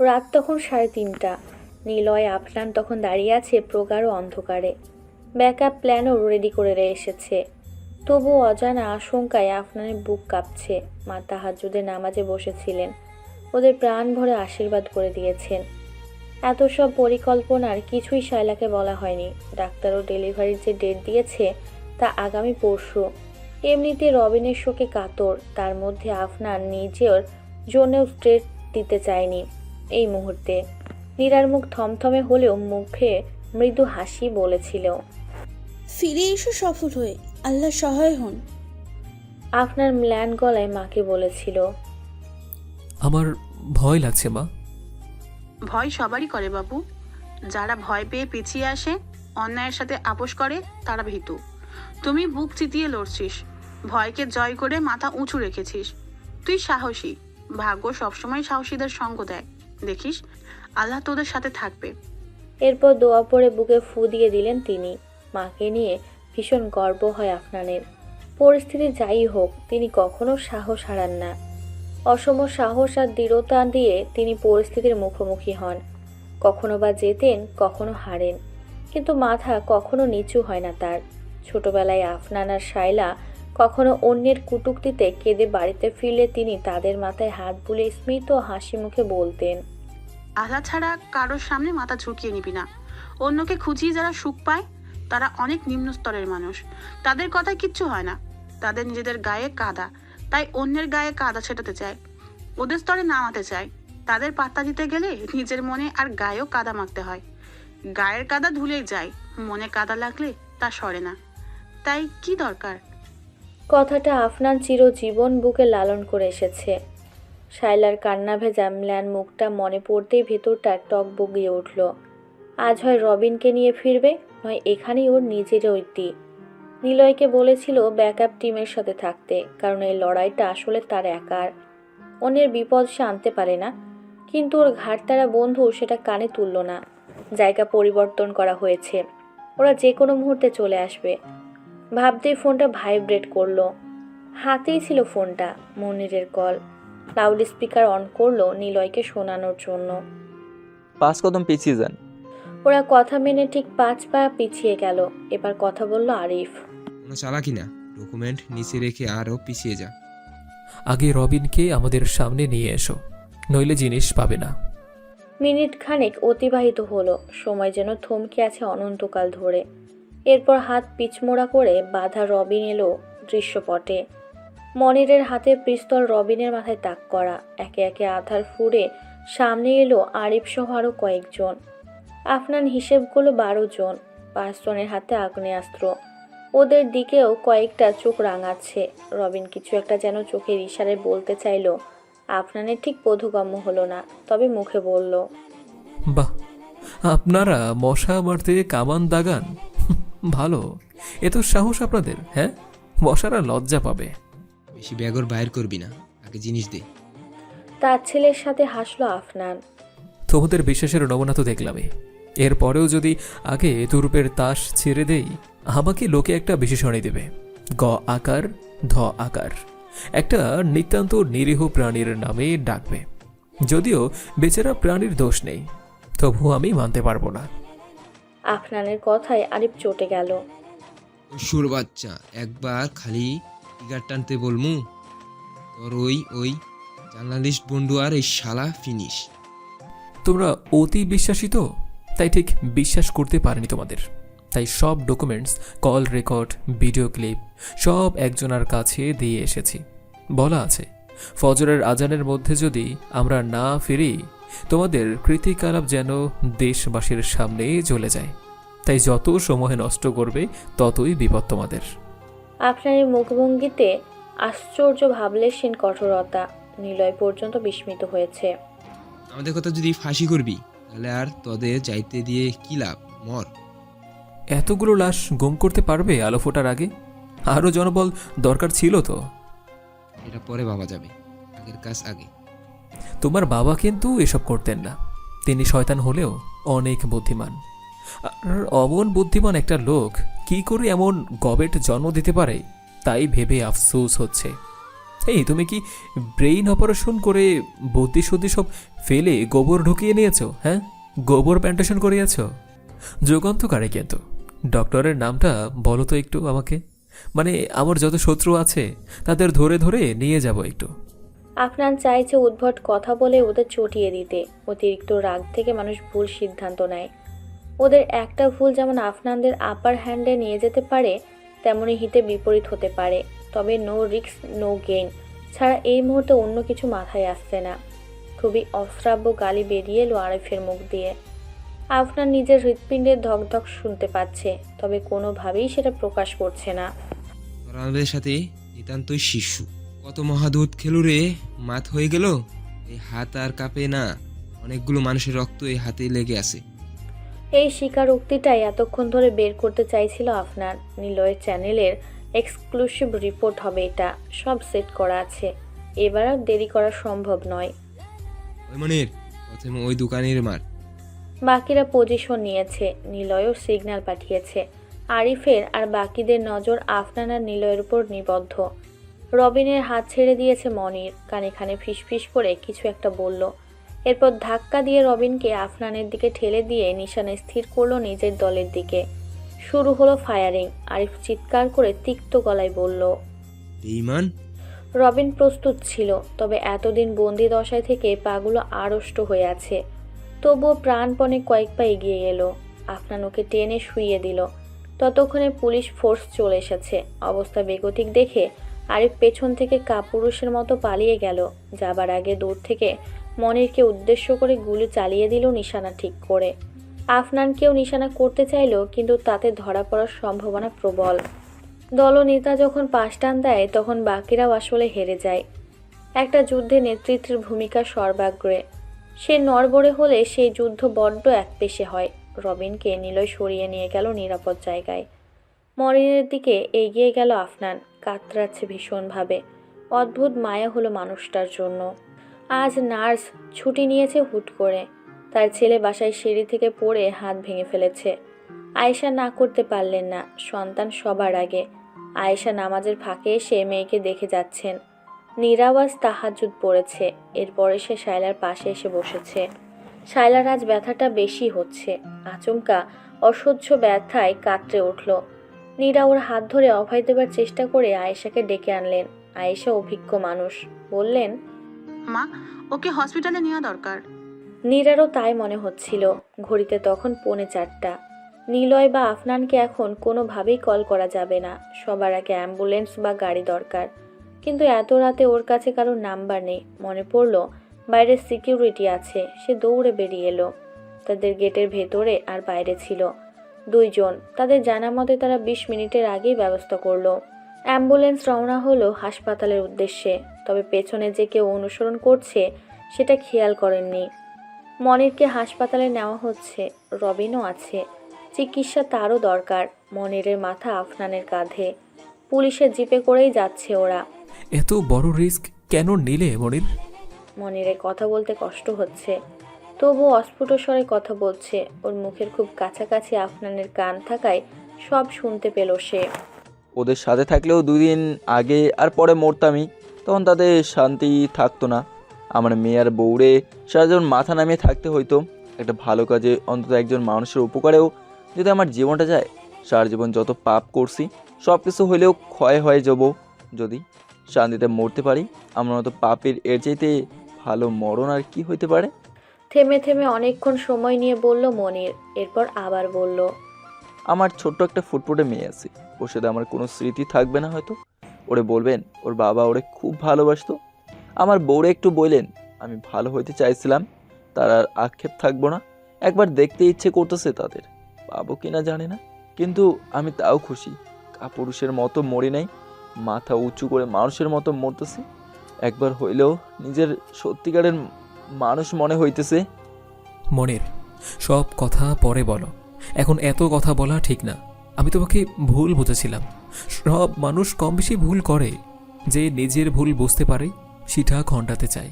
রাত তখন সাড়ে তিনটা। নিলয়, আফলান তখন দাঁড়িয়ে আছে প্রগাঢ় অন্ধকারে। ব্যাকআপ প্ল্যানও রেডি করে এসেছে। তবু অজানা আশঙ্কায় আফনানের বুক কাঁপছে। মা তাহাজুদের নামাজে বসেছিলেন। ওদের প্রাণ ভরে আশীর্বাদ করে দিয়েছেন। এত সব পরিকল্পনার কিছুই শায়লাকে বলা হয়নি। ডাক্তারও ডেলিভারির যে ডেট দিয়েছে তা আগামী পরশু। এমনিতে রবিনের শোকে কাতর। তার মধ্যে আফনান নিজের জন্যও স্ট্রেট দিতে চায়নি। এই মুহূর্তে। নীরার মুখ থমথমে হলেও মুখে মৃদু হাসি বলেছিল। ফিরে এসো সফল হয়ে আল্লাহ সহায় হন। আপনার ম্ল্যান গলায় মাকে বলেছিল। আমার ভয় লাগছে মা। ভয় সবারই করে বাবু যারা ভয় পেয়ে পিছিয়ে আসে অন্যায়ের সাথে আপোষ করে তারা ভীতু। তুমি বুক চিতিয়ে লড়ছিস। ভয়কে জয় করে মাথা উঁচু রেখেছিস। তুই সাহসী। ভাগ্য সবসময় সাহসীদের সঙ্গ দেয়। দেখিস, আল্লাহ তোদের সাথে থাকবে। এরপর দোয়া পড়ে বুকে ফু দিয়ে দিলেন তিনি। মাকে নিয়ে ভীষণ গর্ব হয় আফনানের। পরিস্থিতি যাই হোক, তিনি কখনো সাহস হারান না। অসম সাহস আর দৃঢ়তা দিয়ে তিনি পরিস্থিতির মুখোমুখি হন। কখনো বা জেতেন কখনো হারেন। কিন্তু মাথা কখনো নিচু হয় না তার। ছোটবেলায় আফনান আর শায়লা কখনো অন্যের কুটুক্তিতে কেঁদে বাড়িতে ফিরলে তিনি তাদের মাথায় হাত বুলে স্মিত হাসি মুখে বলতেন। আল্লাহ ছাড়া কারোর সামনে মাথা ঝুঁকিয়ে নিবি না। অন্যকে খুঁজিয়ে যারা সুখ পায়, তারা অনেক নিম্ন স্তরের মানুষ। তাদের কথায় কিচ্ছু হয় না। তাদের নিজেদের গায়ে কাদা, তাই অন্যের গায়ে কাদা ছেটাতে চায়। ওদের স্তরে নামাতে চায়। তাদের পাত্তা দিতে গেলে নিজের মনে আর গায়েও কাদা মাখতে হয়। গায়ের কাদা ধুলেই যায়, মনে কাদা লাগলে তা সরে না। তাই কি দরকার? কথাটা আফনান চিরজীবন বুকে লালন করে এসেছে। শায়লার কান্না ভেজা ম্ল্যান মুখটা মনে পড়তেই ভেতরটা টক বগিয়ে উঠল। আজ হয় রবিনকে নিয়ে ফিরবে, নয় এখানেই ওর নিজের ঐতি। নিলয়কে বলেছিল ব্যাকআপ টিমের সাথে থাকতে, কারণ এই লড়াইটা আসলে তার একার। অন্যের বিপদ সে আনতে পারে না, কিন্তু ওর ঘাটতারা বন্ধু সেটা কানে তুলল না। জায়গা পরিবর্তন করা হয়েছে। ওরা যে কোনো মুহূর্তে চলে আসবে। ভাবতেই ফোনটা ভাইব্রেট করল। হাতেই ছিল ফোনটা, মনিরের কল। লাউড স্পিকার অন করল নিলয়কে শোনানোর জন্য। পাঁচ কদম পিছিয়ে যান। ওরা কথা মেনে ঠিক পাঁচ পা পিছিয়ে গেল। এবার কথা বলল আরিফ। কোনো চালাকি না। ডকুমেন্ট নিচে রেখে আরও পিছিয়ে যা। আগে রবিনকে আমাদের সামনে নিয়ে এসো নইলে জিনিস পাবে না। মিনিট খানেক অতিবাহিত হলো। সময় যেন থমকে আছে অনন্তকাল ধরে। এরপর হাত পিচমোড়া করে বাধা রবিন এলো দৃশ্যপটে। মনিরের হাতে পিস্তল রবিনের মাথায় তাক করা। একে একে আধার ফুড়ে সামনে এলো আরিফ সহ আরও কয়েকজন। আফনান হিসেবগুলো বারো জন। পাঁচজনের হাতে আগ্নেয়াস্ত্র। ওদের দিকেও কয়েকটা চোখ রাঙাচ্ছে। রবিন কিছু একটা যেন চোখের ইশারে বলতে চাইলো। আফনানের ঠিক বোধগম্য হলো না, তবে মুখে বলল, বাহ, আপনারা মশা মারতে কামান দাগান। ভালো, এ তো সাহস আপনাদের হ্যাঁ? মশারা লজ্জা পাবে। বেশি ব্যাগর বাইর করবি না আগে জিনিস দে। তার ছেলের সাথে হাসলো আফনান। তোমাদের বিশ্বাসের নমুনা তো দেখলামই। এরপরেও যদি আগে তুরুপের তাস ছেড়ে দেই আমাকে লোকে একটা বিশেষণে দেবে। গ আকার ধ আকার। একটা নিতান্ত নিরীহ প্রাণীর নামে ডাকবে। যদিও বেচারা প্রাণীর দোষ নেই তবু আমি মানতে পারব না। আফনানের কথায় আরিফ চটে গেল। সুর বাচ্চা একবার খালি টিকার টানতে বলমু, তোর ওই ওই জার্নালিস্ট বন্ধু আর এই শালা ফিনিশ। তোমরা অতি বিশ্বাসী তো? তাই ঠিক বিশ্বাস করতে পারেনি তোমাদের। তাই সব documents call record video clip সব একজনের কাছে দিয়ে এসেছি। বলা আছে, ফজরের আজানের মধ্যে যদি আমরা না ফিরি, তোমাদের কৃতিকালাপ যেন দেশবাসীর সামনে চলে যায়। তাই যত সময় নষ্ট করবে, ততই বিপদ তোমাদের। আফনানের মুখভঙ্গিতে আশ্চর্য ভাবলেশীন কঠোরতা নিলয় পর্যন্ত বিস্মিত হয়েছে। আমাদের কথা যদি ফাঁসি করবি তাহলে আর তোদের যাইতে দিয়ে কি লাভ? মর। এতগুলো লাশ গুম করতে পারবে আলো ফোটার আগে? আরও জনবল দরকার ছিল তো। এটা পরে ভাবা যাবে। আগের কাজ আগে। তোমার বাবা কিন্তু এসব করতেন না। তিনি শয়তান হলেও অনেক বুদ্ধিমান। আর অমন বুদ্ধিমান একটা লোক কি করে এমন গবেট জন্ম দিতে পারে? তাই ভেবে আফসোস হচ্ছে। এই, তুমি কি ব্রেইন অপারেশন করে বুদ্ধি শুদ্ধি সব ফেলে গোবর ঢুকিয়ে নিয়েছো হ্যাঁ? গোবর প্যান্টেশন করিয়েছ? যুগান্তকারে কিন্তু। ডক্টরের নামটা বলো তো একটু আমাকে। মানে আমার যত শত্রু আছে, তাদের ধরে ধরে নিয়ে যাব একটু। আফনান চাইছে উদ্ভট কথা বলে ওদের চটিয়ে দিতে। অতিরিক্ত রাগ থেকে মানুষ ভুল সিদ্ধান্ত নেয়। ওদের একটা ভুল যেমন আফনানদের আপার হ্যান্ডে নিয়ে যেতে পারে তেমনই হিতে বিপরীত হতে পারে। তবে নো রিস্ক নো গেইন ছাড়া এই মুহূর্তে অন্য কিছু মাথায় আসছে না। খুবই অশ্রাব্য গালি বেরিয়ে এলো আরিফের মুখ দিয়ে। আফনান নিজের হৃৎপিণ্ডের ধকধক শুনতে পাচ্ছে, তবে কোনোভাবেই সেটা প্রকাশ করছে না। আমাদের সাথে নিতান্তই শিশু। কত মহাদূত খেলু রে, মাত হয়ে গেল? এই হাত আর কাঁপে না। অনেকগুলো মানুষের রক্ত এই হাতে লেগে আছে। এই স্বীকারোক্তিটাই এতক্ষণ ধরে বের করতে চাইছিল আপনার। নিলয়ের চ্যানেলের এক্সক্লুসিভ রিপোর্ট হবে এটা। সব সেট করা আছে। এবার আর দেরি করা সম্ভব নয়। ওই প্রথমে ওই দোকানের মার বাকিরা পজিশন নিয়েছে। নিলয়ও সিগন্যাল পাঠিয়েছে। আরিফের আর বাকিদের নজর আফনান আর নিলয়ের উপর নিবদ্ধ। রবিনের হাত ছেড়ে দিয়েছে মনির। কানে খানে ফিসফিস করে কিছু একটা বলল। এরপর ধাক্কা দিয়ে রবিনকে আফনানের দিকে ঠেলে দিয়ে নিশানে স্থির করল নিজের দলের দিকে। শুরু হলো ফায়ারিং আরিফ চিৎকার করে তিক্ত গলায় বলল বেইমান রবিন প্রস্তুত ছিল তবে এতদিন বন্দি দশায় থেকে পাগুলো আড়ষ্ট হয়ে আছে। তবুও প্রাণপণে কয়েক পা এগিয়ে এলো। আফনান ওকে টেনে শুইয়ে দিল। ততক্ষণে পুলিশ ফোর্স চলে এসেছে। অবস্থা বেগতিক দেখে আরিফ পেছন থেকে কাপুরুষের মতো পালিয়ে গেল। যাবার আগে দূর থেকে মনিরকে উদ্দেশ্য করে গুলি চালিয়ে দিল নিশানা ঠিক করে। আফনানকেও নিশানা করতে চাইল, কিন্তু তাতে ধরা পড়ার সম্ভাবনা প্রবল। দলনেতা যখন পাশ টান দেয়, তখন বাকিরাও আসলে হেরে যায়। একটা যুদ্ধে নেতৃত্বের ভূমিকা সর্বাগ্রে। সে নড়বড়ে হলে সেই যুদ্ধ বড্ড একপেশে হয়। রবিনকে নিলয় সরিয়ে নিয়ে গেল নিরাপদ জায়গায়। মরিনের দিকে এগিয়ে গেল আফনান, কাতরাচ্ছে ভীষণভাবে। অদ্ভুত মায়া হলো মানুষটার জন্য। আজ নার্স ছুটি নিয়েছে হুট করে। তার ছেলে বাসায় সিঁড়ি থেকে পড়ে হাত ভেঙে ফেলেছে। আয়েশা না করতে পারলেন না, সন্তান সবার আগে। আয়েশা নামাজের ফাঁকে এসে মেয়েকে দেখে যাচ্ছেন। নিরাওয়াজ তাহাজুদ পড়েছে, এরপরে সে শায়লার পাশে এসে বসেছে। শায়লার আজ ব্যথাটা বেশি হচ্ছে, আচমকা অসহ্য ব্যথায় কাতরে উঠল। নীরা ওর হাত ধরে অভয় দেবার চেষ্টা করে আয়েশাকে ডেকে আনলেন। আয়েশা অভিজ্ঞ মানুষ, বললেন মা, ওকে হসপিটালে নেওয়া দরকার। নীরারও তাই মনে হচ্ছিল, ঘড়িতে তখন পৌনে চারটা। নিলয় বা আফনানকে এখন কোনোভাবেই কল করা যাবে না, সবার আগে অ্যাম্বুলেন্স বা গাড়ি দরকার। কিন্তু এত রাতে ওর কাছে কারোর নাম্বার নেই, মনে পড়ল বাইরে সিকিউরিটি আছে, সে দৌড়ে বেরিয়ে এলো। তাদের গেটের ভেতরে আর বাইরে ছিল। দুইজন, তাদের জানা মতে তারা বিশ মিনিটের আগেই ব্যবস্থা করল। অ্যাম্বুলেন্স রওনা হলো হাসপাতালের উদ্দেশ্যে। তবে পেছনে যে কেউ অনুসরণ করছে সেটা খেয়াল করেননি। মনিরকে হাসপাতালে নেওয়া হচ্ছে। রবিনও আছে। চিকিৎসা তারও দরকার মনিরের মাথা আফনানের কাঁধে। পুলিশের জিপে করেই যাচ্ছে ওরা। এত বড় রিস্ক কেন নিলে মনির? মনিরের কথা বলতে কষ্ট হচ্ছে। তবু অস্ফুট স্বরে কথা বলছে। ওর মুখের খুব কাছাকাছি আফনানের কান থাকায় সব শুনতে পেল সে। ওদের সাথে থাকলেও দুদিন আগে আর পরে মরতামই। তখন তাদের শান্তি থাকতো না। আমার মেয়ে আর বউরে সারা জীবন মাথা নামিয়ে থাকতে হইতো। একটা ভালো কাজে অন্তত একজন মানুষের উপকারেও যদি আমার জীবনটা যায় সারা জীবন যত পাপ করছি সব কিছু হইলেও ক্ষয় হয়ে যাব। যদি শান্তিতে মরতে পারি আমার মতো পাপের এর চাইতে ভালো মরণ আর কি হইতে পারে? থেমে থেমে অনেকক্ষণ সময় নিয়ে বলল মনির এরপর আবার বলল আমার ছোট্ট একটা ফুটফুটে মেয়ে আছে। ওর সাথে আমার কোনো স্মৃতি থাকবে না হয়তো। ওরে বলবেন, ওর বাবা ওরে খুব ভালোবাসতো। আমার বউরে একটু বললেন আমি ভালো হইতে চাইছিলাম, তার আর আক্ষেপ থাকব না। একবার দেখতে ইচ্ছে করতেছে তাদের, পাবো কিনা জানে না। কিন্তু আমি তাও খুশি, কাপুরুষের মতো মরি নাই, মাথা উঁচু করে মানুষের মতো মরতেছি। একবার হইলেও নিজের সত্যিকারের মানুষ মনে হইতেছে। মনির, সব কথা পরে বলো। এখন এত কথা বলা ঠিক না। আমি তোমাকে ভুল বুঝেছিলাম। সব মানুষ কম বেশি ভুল করে। যে নিজের ভুল বুঝতে পারে সেটা ঘন্টাতে চায়।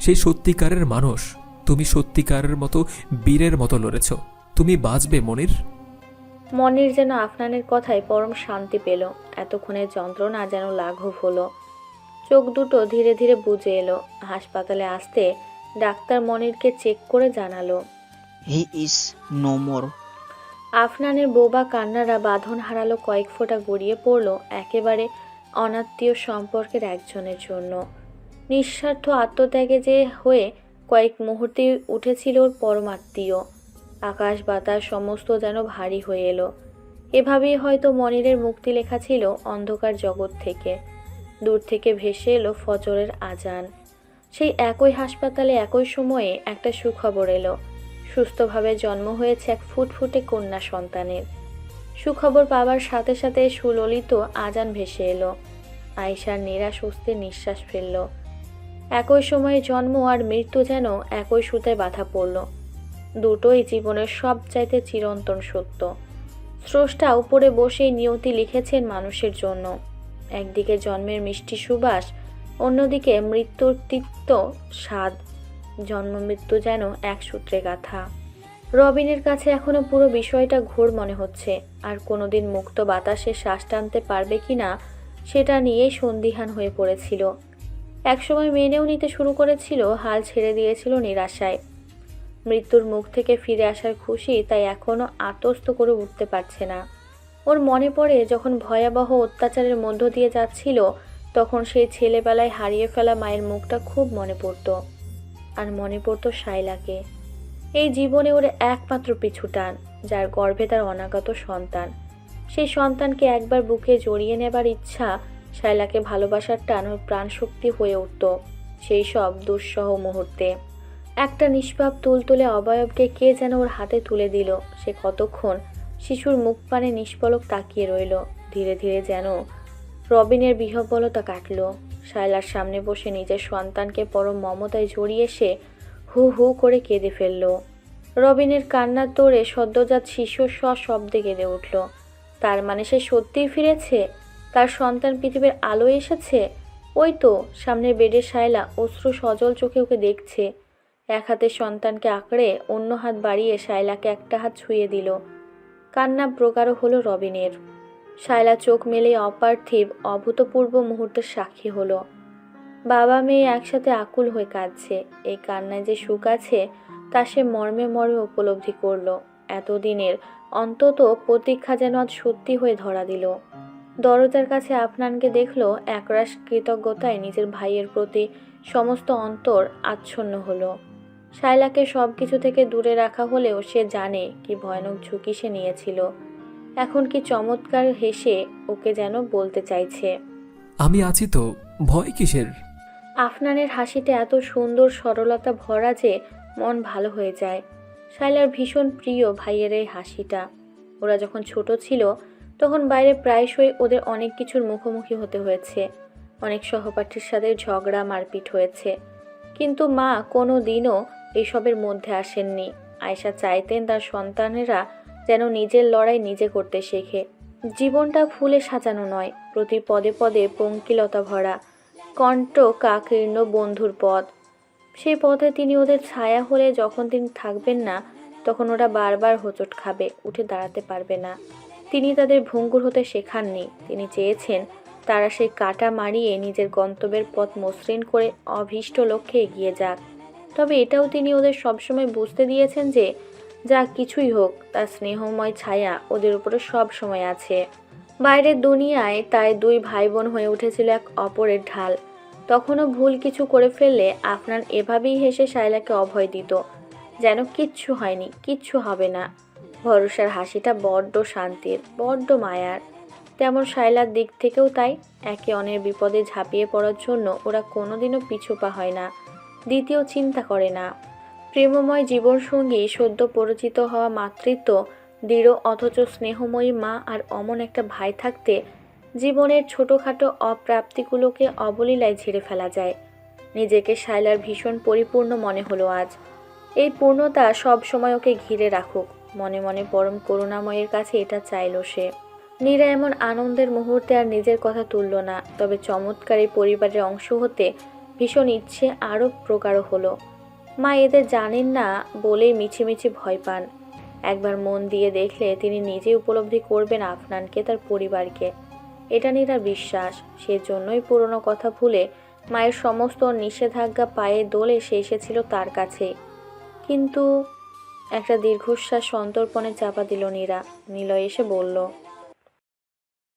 সেই সত্যিকারের মানুষ। তুমি সত্যিকারের মতো বীরের মতো লড়েছ। তুমি বাঁচবে মনির। মনির যেন আফনানের কথায় পরম শান্তি পেল। এতক্ষণের যন্ত্রণা যেন লাঘব হলো। চোখ দুটো ধীরে ধীরে বুজে এলো। হাসপাতালে আসতে ডাক্তার মনিরকে চেক করে জানালো। He is no more. আফনানের বোবা কান্নারা বাঁধন হারালো কয়েক ফোঁটা গড়িয়ে পড়ল একেবারে অনাত্মীয় সম্পর্কের একজনের জন্য। নিঃস্বার্থ আত্মত্যাগে যে হয়ে কয়েক মুহূর্তে উঠেছিল ওর পরমাত্মীয়। আকাশ বাতাস সমস্ত যেন ভারী হয়ে এলো। এভাবেই হয়তো মনিরের মুক্তি লেখা ছিল অন্ধকার জগৎ থেকে। দূর থেকে ভেসে এলো ফজরের আজান। সেই একই হাসপাতালে একই সময়ে একটা সুখবর এলো। সুস্থভাবে জন্ম হয়েছে এক ফুটফুটে কন্যা সন্তানের। সুখবর পাওয়ার সাথে সাথে সুললিত আজান ভেসে এলো। আয়সার নিরাশ স্বস্তির নিঃশ্বাস ফেলল। একই সময়ে জন্ম আর মৃত্যু যেন একই সুতায় বাধা পড়ল। দুটোই জীবনের সবচাইতে চিরন্তন সত্য। স্রষ্টা উপরে বসেই নিয়তি লিখেছেন মানুষের জন্য। একদিকে জন্মের মিষ্টি সুবাস, অন্যদিকে মৃত্যুর তিক্ত স্বাদ। জন্ম মৃত্যু যেন এক সূত্রে গাথা। রবিনের কাছে এখনও পুরো বিষয়টা ঘোর মনে হচ্ছে। আর কোনোদিন মুক্ত বাতাসে শ্বাস টানতে পারবে কিনা সেটা নিয়েই সন্দিহান হয়ে পড়েছিল। একসময় মেনেও নিতে শুরু করেছিল, হাল ছেড়ে দিয়েছিল নিরাশায়। মৃত্যুর মুখ থেকে ফিরে আসার খুশি, তাই এখনও আতস্ত করে উঠতে পারছে না। ওর মনে পড়ে, যখন ভয়াবহ অত্যাচারের মধ্য দিয়ে যাচ্ছিল, তখন সেই ছেলেবেলায় হারিয়ে ফেলা মায়ের মুখটা খুব মনে পড়তো। আর মনে পড়তো শাইলাকে এই জীবনে ওর একমাত্র পিছু টান যার গর্ভে তার অনাগত সন্তান। সেই সন্তানকে একবার বুকে জড়িয়ে নেবার ইচ্ছা শাইলাকে ভালোবাসার টান ওর প্রাণশক্তি হয়ে উঠত, সেই সব দুঃসহ মুহূর্তে। একটা নিষ্পাপ তুলতুলে অবয়বকে কে যেন ওর হাতে তুলে দিল, সে কতক্ষণ শিশুর মুখ পানে নিষ্পলক তাকিয়ে রইল, ধীরে ধীরে যেন রবিনের বিহবলতা কাটল। শায়লার সামনে বসে নিজের সন্তানকে পরম মমতায় জড়িয়ে সে হু হু করে কেঁদে ফেলল। রবিনের কান্নার তোড়ে সদ্যজাত শিশু সশব্দে কেঁদে উঠল। তার মানে সে সত্যিই ফিরেছে? তার সন্তান পৃথিবীর আলো এসেছে? ওই তো, সামনের বেডের শায়লা অশ্রু সজল চোখে ওকে দেখছে। এক হাতে সন্তানকে আঁকড়ে অন্য হাত বাড়িয়ে শায়লাকে একটা হাত ছুঁয়ে দিল। কান্না প্রগাঢ় হলো রবিনের। শায়লা চোখ মেলে অপার্থিব, অভূতপূর্ব মুহূর্তের সাক্ষী হলো। বাবা মেয়ে একসাথে আকুল হয়ে কাঁদছে। এই কান্নায় যে সুখ আছে, তা সে মর্মে মর্মে উপলব্ধি করল। এতদিনের অন্তত প্রতীক্ষা যেন আজ সত্যি হয়ে ধরা দিল। দরজার কাছে আফনানকে দেখল, একরাশ কৃতজ্ঞতায় নিজের ভাইয়ের প্রতি সমস্ত অন্তর আচ্ছন্ন হলো। শায়লাকে সব কিছু থেকে দূরে রাখা হলেও সে জানে কি ভয়ানক ঝুঁকি সে নিয়েছিল। এখন কি চমৎকার হেসে ওকে যেন বলতে চাইছে। আমি আছি তো ভয় কিসের? আফনানের হাসিতে এত সুন্দর সরলতা ভরা যে মন ভালো হয়ে যায়। শাইলার ভীষণ প্রিয় ভাইয়ের এই হাসিটা। ওরা যখন ছোট ছিল তখন বাইরে প্রায়শই ওদের অনেক কিছুর মুখোমুখি হতে হয়েছে। অনেক সহপাঠীর সাথে ঝগড়া মারপিট হয়েছে। কিন্তু মা কোনো দিনও এসবের মধ্যে আসেননি। আয়সা চাইতেন তার সন্তানেরা যেন নিজের লড়াই নিজে করতে শেখে। জীবনটা ফুলে সাজানো নয়, প্রতি পদে পদে পঙ্কিলতা ভরা, কণ্ঠ কাকীর্ণ বন্ধুর পথ সেই পথে তিনি ওদের ছায়া হলে যখন তিনি থাকবেন না, তখন ওরা বারবার হোঁচট খাবে, উঠে দাঁড়াতে পারবে না। তিনি তাদের ভঙ্গুর হতে শেখাননি, তিনি চেয়েছেন তারা সেই কাটা মারিয়ে নিজের গন্তব্যের পথ মসৃণ করে অভীষ্ট লক্ষ্যে এগিয়ে যাক। তবে এটাও তিনি ওদের সবসময় বুঝতে দিয়েছেন যে যা কিছুই হোক, তার স্নেহময় ছায়া ওদের উপরে সব সময় আছে। বাইরের দুনিয়ায় তাই দুই ভাই বোন হয়ে উঠেছিল এক অপরের ঢাল। তখনও ভুল কিছু করে ফেললে আফনান এভাবেই হেসে শায়লাকে অভয় দিত, যেন কিচ্ছু হয়নি, কিচ্ছু হবে না। ভরসার হাসিটা বড্ড শান্তির, বড্ড মায়ার। তেমন শায়লার দিক থেকেও তাই একে অন্যের বিপদে ঝাঁপিয়ে পড়ার জন্য ওরা কোনোদিনও পিছু পা হয় না, দ্বিতীয় চিন্তা করে না। প্রেমময় জীবনসঙ্গী, সদ্য পরিচিত হওয়া মাতৃত্ব, দৃঢ় অথচ স্নেহময়ী মা আর অমন একটা ভাই থাকতে জীবনের ছোটোখাটো অপ্রাপ্তিগুলোকে অবলীলায় ঝেড়ে ফেলা যায়। নিজেকে শায়লার ভীষণ পরিপূর্ণ মনে হলো আজ। এই পূর্ণতা সব সময় ওকে ঘিরে রাখুক। মনে মনে পরম করুণাময়ের কাছে এটা চাইলো সে। নীরা এমন আনন্দের মুহূর্তে আর নিজের কথা তুলল না, তবে চমৎকার এই পরিবারের অংশ হতে ভীষণ ইচ্ছে আরও প্রগাঢ় হলো। মা এদের জানেন না বলেই মিছিমিছি ভয় পান। একবার মন দিয়ে দেখলে তিনি নিজে উপলব্ধি করবেন আফনানকে, তার পরিবারকে। এটা নীরার বিশ্বাস। সেজন্যই পুরনো কথা ভুলে মায়ের সমস্ত নিষেধাজ্ঞা পায়ে দোলে সে এসেছিল তার কাছে। কিন্তু একটা দীর্ঘশ্বাস সন্তর্পণে চাপা দিল নীরা। নিলয় এসে বলল